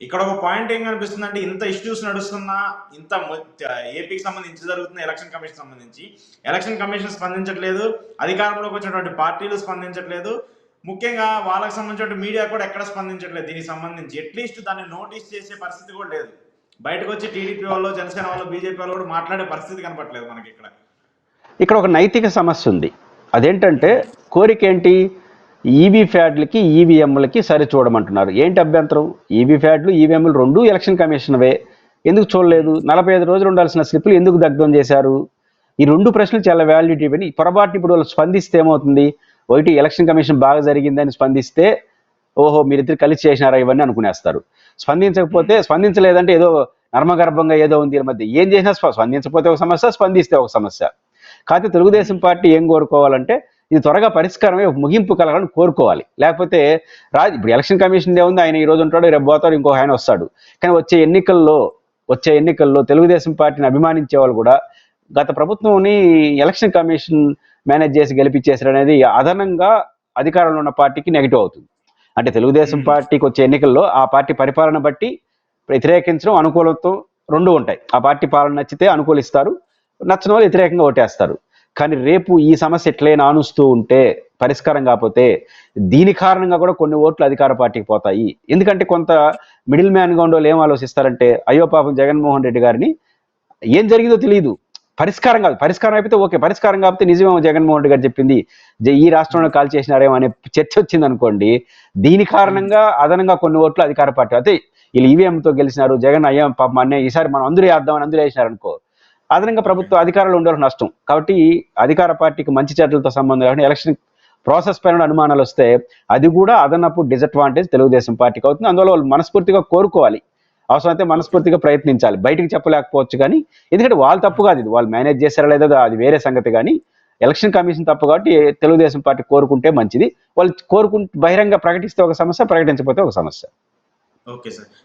ఇక్కడ ఒక పాయింట్ ఏం కనిపిస్తుంది అంటే ఇంత ఇష్యూస్ నడుస్తున్నా ఇంత ఏపీకి సంబంధించి జరుగుతున్న ఎలక్షన్ కమిషన్ సంబంధించి ఎలక్షన్ కమిషన్ స్పందించట్లేదు అధికారంలోకి వచ్చినటువంటి పార్టీలు స్పందించట్లేదు ముఖ్యంగా వాళ్ళకి సంబంధించిన మీడియా కూడా ఎక్కడ స్పందించట్లేదు. దీనికి సంబంధించి అట్లీస్ట్ దాన్ని నోటీస్ చేసే పరిస్థితి కూడా లేదు. బయటకు వచ్చి టీడీపీ వాళ్ళు జనసేన వాళ్ళు బీజేపీ వాళ్ళు కూడా మాట్లాడే పరిస్థితి కనపట్లేదు మనకి ఇక్కడ. ఇక్కడ ఒక నైతిక సమస్య ఉంది. అదేంటంటే కోరిక ఏంటి? ఈవీ ఫ్యాడ్లకి ఈవీఎంలకి సరి చూడమంటున్నారు. ఏంటి అభ్యంతరం? ఈవీ ఫ్యాడ్లు ఈవీఎంలు రెండు ఎలక్షన్ కమిషన్వే. ఎందుకు చూడలేదు? నలభై ఐదు రోజులు ఉండాల్సిన స్లిప్లు ఎందుకు దగ్ధం చేశారు? ఈ రెండు ప్రశ్నలు చాలా వ్యాల్యూటీ అని పొరపాటు ఇప్పుడు వాళ్ళు స్పందిస్తే ఏమవుతుంది? ఒకటి ఎలక్షన్ కమిషన్ బాగా జరిగిందని స్పందిస్తే ఓహో మీరిద్దరు కలిసి చేసినారా ఇవన్నీ అనుకునేస్తారు. స్పందించకపోతే స్పందించలేదంటే ఏదో నర్మగర్భంగా ఏదో ఉంది ఈ మధ్య. ఏం చేసినా స్ప- స్పందించకపోతే ఒక సమస్య స్పందిస్తే ఒక సమస్య. కాకపోతే తెలుగుదేశం పార్టీ ఏం కోరుకోవాలంటే ఇది త్వరగా పరిష్కారమే ముగింపు కలగాలని కోరుకోవాలి. లేకపోతే రా ఇప్పుడు ఎలక్షన్ కమిషన్ ఏముంది ఆయన ఈ రోజు ఉంటాడు రేపు పోతాడు ఇంకో ఆయన వస్తాడు. కానీ వచ్చే ఎన్నికల్లో వచ్చే ఎన్నికల్లో తెలుగుదేశం పార్టీని అభిమానించే వాళ్ళు కూడా గత ప్రభుత్వంని ఎలక్షన్ కమిషన్ మేనేజ్ చేసి గెలిపించేసారు అనేది అదనంగా అధికారంలో ఉన్న పార్టీకి నెగిటివ్ అవుతుంది. అంటే తెలుగుదేశం. పార్టీకి వచ్చే ఎన్నికల్లో ఆ పార్టీ పరిపాలన బట్టి వ్యతిరేకించడం అనుకూలతో రెండు ఉంటాయి. ఆ పార్టీ పాలన నచ్చితే అనుకూలిస్తారు నచ్చిన వాళ్ళు వ్యతిరేకంగా ఓటేస్తారు. కానీ రేపు ఈ సమస్య ఎట్లయినా ఆనుస్తూ ఉంటే పరిష్కారం కాకపోతే దీని కారణంగా కూడా కొన్ని ఓట్లు అధికార పార్టీకి పోతాయి. ఎందుకంటే కొంత మిడిల్ మ్యాన్గా ఉండేవాళ్ళు ఏం ఆలోచిస్తారంటే అయ్యో పాపం జగన్మోహన్ రెడ్డి గారిని ఏం జరిగిందో తెలియదు పరిష్కారం కాదు. పరిష్కారం అయిపోతే ఓకే. పరిష్కారం కాకపోతే నిజమేమో జగన్మోహన్ రెడ్డి గారు చెప్పింది ఈ రాష్ట్రంలో కాల్ చేసినారేమో అనే చర్చ వచ్చింది అనుకోండి దీని కారణంగా అదనంగా కొన్ని ఓట్లు అధికార పార్టీ అయితే వీళ్ళు ఈవీఎంతో తో గెలిచినారు జగన్ అయ్యం పాపం అన్నే ఈసారి మనం అందరూ వేద్దామని అందరూ వేసినారు అనుకో అదనంగా ప్రభుత్వ అధికారంలో ఉండే నష్టం. కాబట్టి అధికార పార్టీకి మంచి చెడ్డలతో సంబంధం లేకుండా ఎలక్షన్ ప్రాసెస్ పైన అనుమానాలు వస్తే అది కూడా అదనపు డిసడ్వాంటేజ్ తెలుగుదేశం పార్టీకి అవుతుంది. అందువల్ల వాళ్ళు మనస్ఫూర్తిగా కోరుకోవాలి. అవసరమైతే మనస్ఫూర్తిగా ప్రయత్నించాలి. బయటికి చెప్పలేకపోవచ్చు కానీ ఎందుకంటే వాళ్ళు తప్పు కాదు ఇది. వాళ్ళు మేనేజ్ చేశారా లేదా అది వేరే సంగతి కానీ ఎలక్షన్ కమిషన్ తప్పు కాబట్టి తెలుగుదేశం పార్టీ కోరుకుంటే మంచిది. వాళ్ళు కోరుకుంటే బహిరంగ ప్రకటిస్తే ఒక సమస్య ప్రకటించకపోతే ఒక సమస్య. Okay sir.